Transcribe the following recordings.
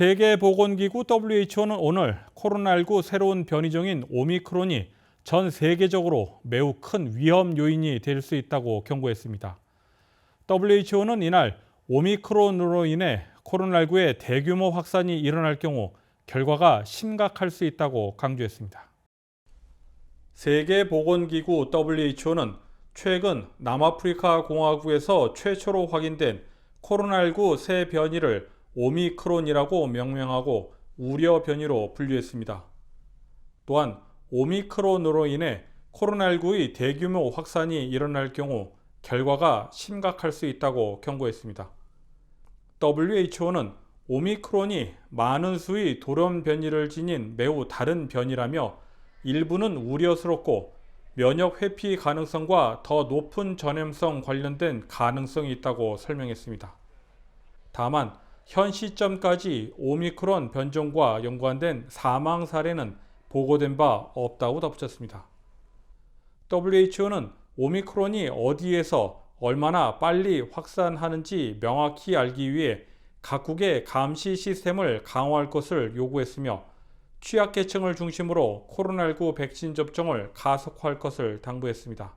세계보건기구 WHO는 오늘 코로나19 새로운 변이종인 오미크론이 전 세계적으로 매우 큰 위험 요인이 될 수 있다고 경고했습니다. WHO는 이날 오미크론으로 인해 코로나19의 대규모 확산이 일어날 경우 결과가 심각할 수 있다고 강조했습니다. 세계보건기구 WHO는 최근 남아프리카 공화국에서 최초로 확인된 코로나19 새 변이를 오미크론이라고 명명하고 우려 변이로 분류했습니다. 또한 오미크론으로 인해 코로나19의 대규모 확산이 일어날 경우 결과가 심각할 수 있다고 경고했습니다. WHO는 오미크론이 많은 수의 돌연 변이를 지닌 매우 다른 변이라며 일부는 우려스럽고 면역 회피 가능성과 더 높은 전염성 관련된 가능성이 있다고 설명했습니다. 다만 현 시점까지 오미크론 변종과 연관된 사망 사례는 보고된 바 없다고 덧붙였습니다. WHO는 오미크론이 어디에서 얼마나 빨리 확산하는지 명확히 알기 위해 각국의 감시 시스템을 강화할 것을 요구했으며 취약계층을 중심으로 코로나19 백신 접종을 가속화할 것을 당부했습니다.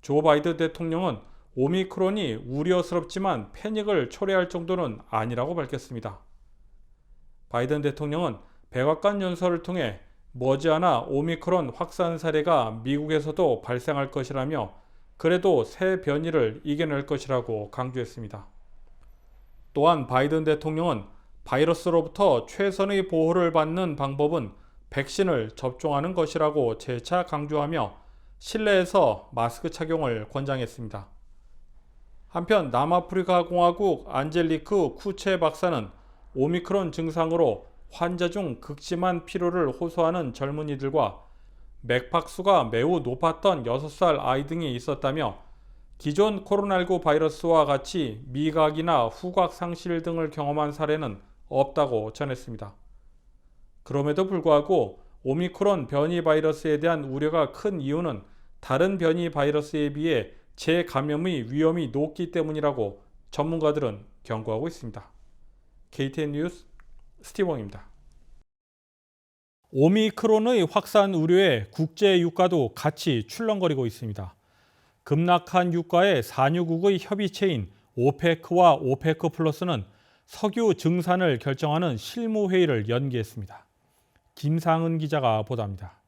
조 바이든 대통령은 오미크론이 우려스럽지만 패닉을 초래할 정도는 아니라고 밝혔습니다. 바이든 대통령은 백악관 연설을 통해 머지않아 오미크론 확산 사례가 미국에서도 발생할 것이라며 그래도 새 변이를 이겨낼 것이라고 강조했습니다. 또한 바이든 대통령은 바이러스로부터 최선의 보호를 받는 방법은 백신을 접종하는 것이라고 재차 강조하며 실내에서 마스크 착용을 권장했습니다. 한편 남아프리카 공화국 안젤리크 쿠체 박사는 오미크론 증상으로 환자 중 극심한 피로를 호소하는 젊은이들과 맥박수가 매우 높았던 6살 아이 등이 있었다며 기존 코로나19 바이러스와 같이 미각이나 후각 상실 등을 경험한 사례는 없다고 전했습니다. 그럼에도 불구하고 오미크론 변이 바이러스에 대한 우려가 큰 이유는 다른 변이 바이러스에 비해 재감염의 위험이 높기 때문이라고 전문가들은 경고하고 있습니다. KTN 뉴스 스티븐입니다. 오미크론의 확산 우려에 국제 유가도 같이 출렁거리고 있습니다. 급락한 유가의 산유국의 협의체인 오페크와 오페크 플러스는 석유 증산을 결정하는 실무회의를 연기했습니다. 김상은 기자가 보도합니다.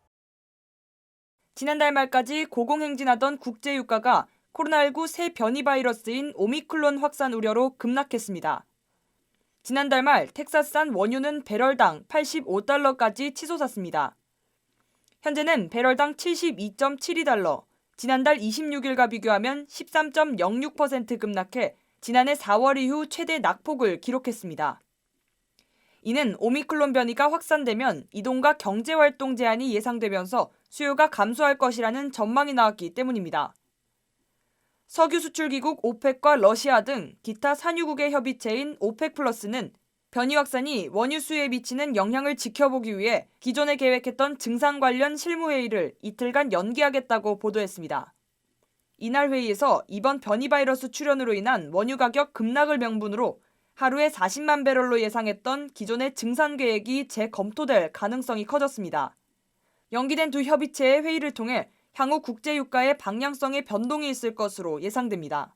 지난달 말까지 고공행진하던 국제 유가가 코로나19 새 변이 바이러스인 오미클론 확산 우려로 급락했습니다. 지난달 말 텍사스산 원유는 배럴당 85달러까지 치솟았습니다. 현재는 배럴당 72.72달러, 지난달 26일과 비교하면 13.06% 급락해 지난해 4월 이후 최대 낙폭을 기록했습니다. 이는 오미클론 변이가 확산되면 이동과 경제활동 제한이 예상되면서 수요가 감소할 것이라는 전망이 나왔기 때문입니다. 석유 수출기국 오펙과 러시아 등 기타 산유국의 협의체인 오펙 플러스는 변이 확산이 원유 수요에 미치는 영향을 지켜보기 위해 기존에 계획했던 증상 관련 실무회의를 이틀간 연기하겠다고 보도했습니다. 이날 회의에서 이번 변이 바이러스 출현으로 인한 원유 가격 급락을 명분으로 하루에 40만 배럴로 예상했던 기존의 증산 계획이 재검토될 가능성이 커졌습니다. 연기된 두 협의체의 회의를 통해 향후 국제 유가의 방향성에 변동이 있을 것으로 예상됩니다.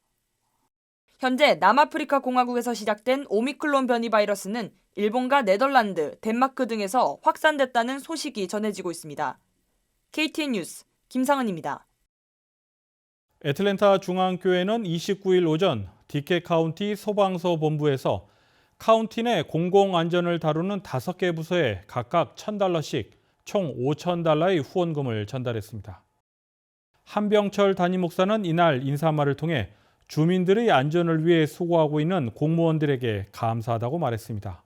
현재 남아프리카 공화국에서 시작된 오미클론 변이 바이러스는 일본과 네덜란드, 덴마크 등에서 확산됐다는 소식이 전해지고 있습니다. KTN 뉴스 김상은입니다. 애틀랜타 중앙교회는 29일 오전 디케 카운티 소방서 본부에서 카운티 내 공공안전을 다루는 5개 부서에 각각 1,000달러씩 총 5,000달러의 후원금을 전달했습니다. 한병철 담임 목사는 이날 인사말을 통해 주민들의 안전을 위해 수고하고 있는 공무원들에게 감사하다고 말했습니다.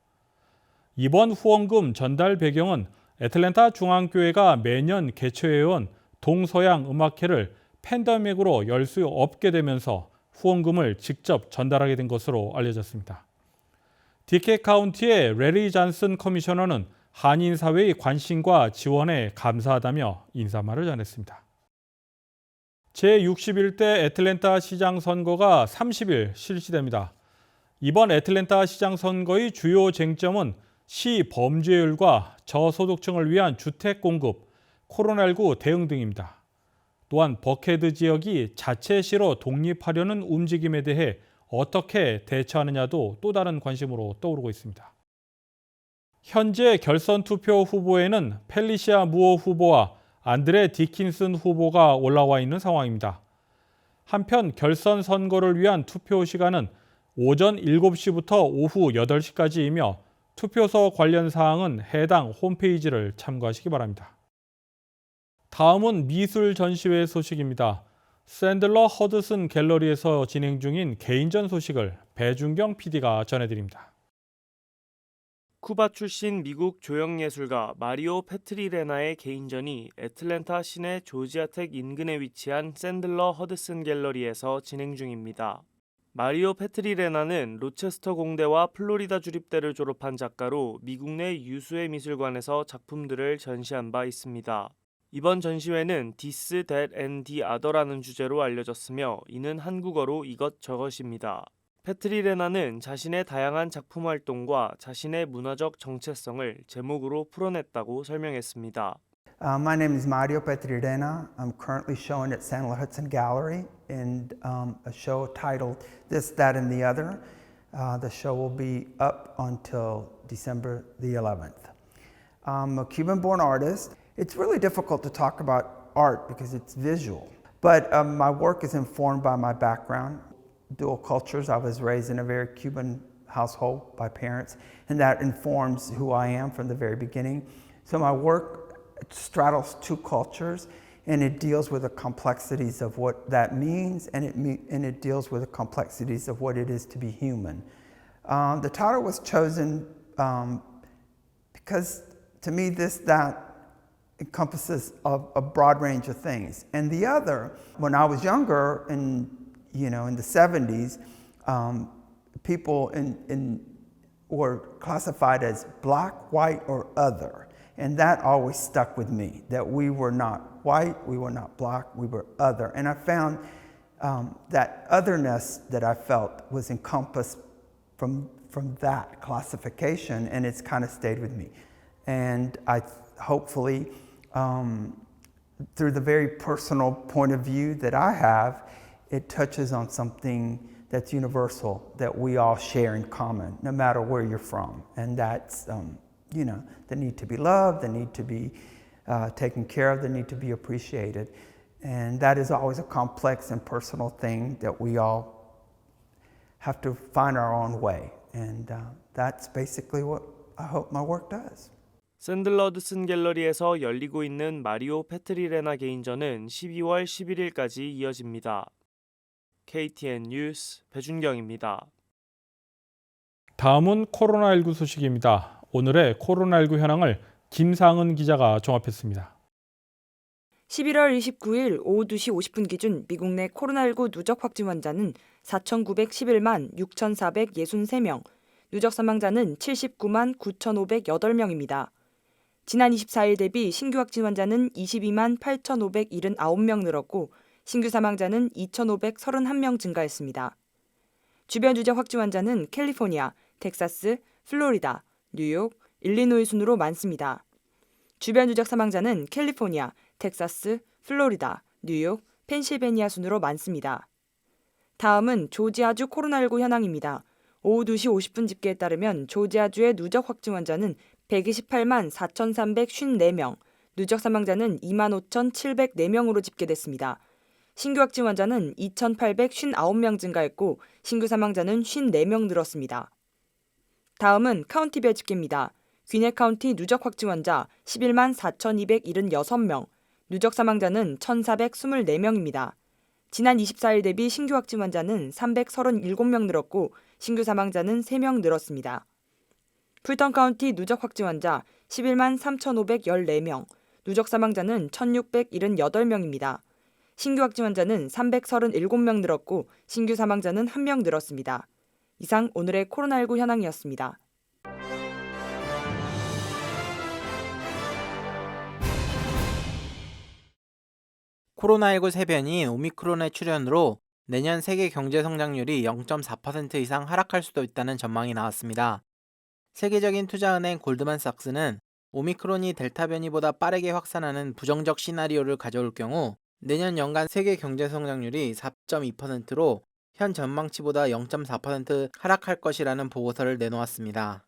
이번 후원금 전달 배경은 애틀랜타 중앙교회가 매년 개최해온 동서양 음악회를 팬데믹으로 열 수 없게 되면서 후원금을 직접 전달하게 된 것으로 알려졌습니다. 디케 카운티의 레리 잔슨 커미셔너는 한인 사회의 관심과 지원에 감사하다며 인사말을 전했습니다. 제61대 애틀랜타 시장 선거가 30일 실시됩니다. 이번 애틀랜타 시장 선거의 주요 쟁점은 시 범죄율과 저소득층을 위한 주택 공급, 코로나19 대응 등입니다. 또한 버케드 지역이 자체 시로 독립하려는 움직임에 대해 어떻게 대처하느냐도 또 다른 관심으로 떠오르고 있습니다. 현재 결선 투표 후보에는 펠리시아 무어 후보와 안드레 디킨슨 후보가 올라와 있는 상황입니다. 한편 결선 선거를 위한 투표 시간은 오전 7시부터 오후 8시까지이며 투표소 관련 사항은 해당 홈페이지를 참고하시기 바랍니다. 다음은 미술 전시회 소식입니다. 샌들러 허드슨 갤러리에서 진행 중인 개인전 소식을 배준경 PD가 전해드립니다. 쿠바 출신 미국 조형예술가 마리오 페트리레나의 개인전이 애틀랜타 시내 조지아텍 인근에 위치한 샌들러 허드슨 갤러리에서 진행 중입니다. 마리오 페트리레나는 로체스터 공대와 플로리다 주립대를 졸업한 작가로 미국 내 유수의 미술관에서 작품들을 전시한 바 있습니다. 이번 전시회는 This, That and the Other라는 주제로 알려졌으며 이는 한국어로 이것저것입니다. 페트리레나는 자신의 다양한 작품 활동과 자신의 문화적 정체성을 제목으로 풀어냈다고 설명했습니다. Uh, my name is Mario Petrirena. I'm currently showing at San Luis Hudson Gallery in um, a show titled This, That, and the Other. Uh, the show will be up until December the 11th. I'm a Cuban born artist. It's really difficult to talk about art because it's visual, but um, my work is informed by my background, dual cultures. I was raised in a very Cuban household by parents, and that informs who I am from the very beginning. So my work straddles two cultures and it deals with the complexities of what that means and it, and it deals with the complexities of what it is to be human. Um, the title was chosen um, because to me, this, that encompasses a, a broad range of things. And the other, when I was younger, in, you know, in the 70s, um, people in, in, were classified as black, white, or other. And that always stuck with me that we were not white, we were not black, we were other. And I found um, that otherness that I felt was encompassed from, from that classification, and it's kind of stayed with me. And I hopefully, um, through the very personal point of view that I have, it touches on something that's universal that we all share in common, no matter where you're from. And that's, um, you know, the need to be loved, the need to be uh, taken care of, the need to be appreciated. And that is always a complex and personal thing that we all have to find our own way. And uh, that's basically what I hope my work does. 샌들러드슨 갤러리에서 열리고 있는 마리오 페트리레나 개인전은 12월 11일까지 이어집니다. KTN 뉴스 배준경입니다. 다음은 코로나19 소식입니다. 오늘의 코로나19 현황을 김상은 기자가 종합했습니다. 11월 29일 오후 2시 50분 기준 미국 내 코로나19 누적 확진 환자는 4,911만 6,463명, 누적 사망자는 79만 9,508명입니다. 지난 24일 대비 신규 확진 환자는 22만 8,579명 늘었고 신규 사망자는 2,531명 증가했습니다. 주변 주재 확진 환자는 캘리포니아, 텍사스, 플로리다, 뉴욕, 일리노이 순으로 많습니다. 주변 누적 사망자는 캘리포니아, 텍사스, 플로리다, 뉴욕, 펜실베니아 순으로 많습니다. 다음은 조지아주 코로나19 현황입니다. 오후 2시 50분 집계에 따르면 조지아주의 누적 확진 환자는 128만 4,354명, 누적 사망자는 2만 5,704명으로 집계됐습니다. 신규 확진 환자는 2,859명 증가했고 신규 사망자는 54명 늘었습니다. 다음은 카운티별 집계입니다. 귀넷 카운티 누적 확진 환자 11만 4,276명, 누적 사망자는 1,424명입니다. 지난 24일 대비 신규 확진 환자는 337명 늘었고 신규 사망자는 3명 늘었습니다. 풀턴 카운티 누적 확진 환자 11만 3,514명, 누적 사망자는 1,678명입니다. 신규 확진 환자는 337명 늘었고 신규 사망자는 1명 늘었습니다. 이상 오늘의 코로나19 현황이었습니다. 코로나19 세변인 오미크론의 출현으로 내년 세계 경제 성장률이 0.4% 이상 하락할 수도 있다는 전망이 나왔습니다. 세계적인 투자은행 골드만삭스는 오미크론이 델타 변이보다 빠르게 확산하는 부정적 시나리오를 가져올 경우 내년 연간 세계 경제 성장률이 4.2%로 현 전망치보다 0.4% 하락할 것이라는 보고서를 내놓았습니다.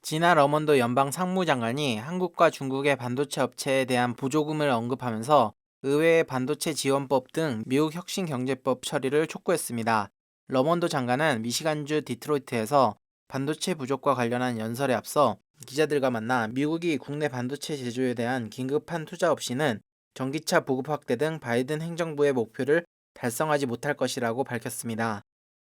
지나 러먼도 연방 상무장관이 한국과 중국의 반도체 업체에 대한 보조금을 언급하면서 의회의 반도체 지원법 등 미국 혁신경제법 처리를 촉구했습니다. 러먼도 장관은 미시간주 디트로이트에서 반도체 부족과 관련한 연설에 앞서 기자들과 만나 미국이 국내 반도체 제조에 대한 긴급한 투자 없이는 전기차 보급 확대 등 바이든 행정부의 목표를 달성하지 못할 것이라고 밝혔습니다.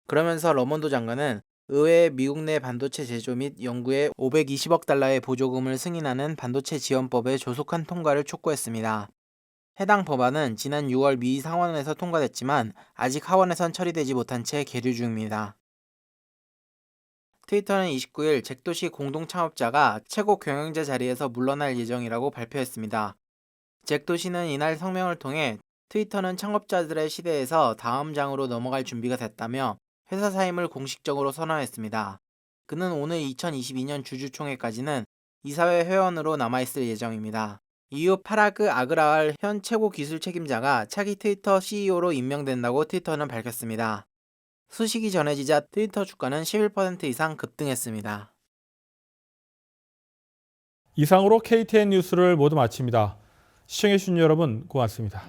그러면서 러먼도 장관은 의회에 미국 내 반도체 제조 및 연구에 520억 달러의 보조금을 승인하는 반도체 지원법의 조속한 통과를 촉구했습니다. 해당 법안은 지난 6월 미 상원에서 통과됐지만 아직 하원에선 처리되지 못한 채 계류 중입니다. 트위터는 29일 잭도시 공동 창업자가 최고 경영자 자리에서 물러날 예정이라고 발표했습니다. 잭도시는 이날 성명을 통해 트위터는 창업자들의 시대에서 다음 장으로 넘어갈 준비가 됐다며 회사 사임을 공식적으로 선언했습니다. 그는 오늘 2022년 주주총회까지는 이사회 회원으로 남아있을 예정입니다. 이후 파라그 아그라알 현 최고 기술 책임자가 차기 트위터 CEO로 임명된다고 트위터는 밝혔습니다. 소식이 전해지자 트위터 주가는 11% 이상 급등했습니다. 이상으로 KTN 뉴스를 모두 마칩니다. 시청해주신 여러분 고맙습니다.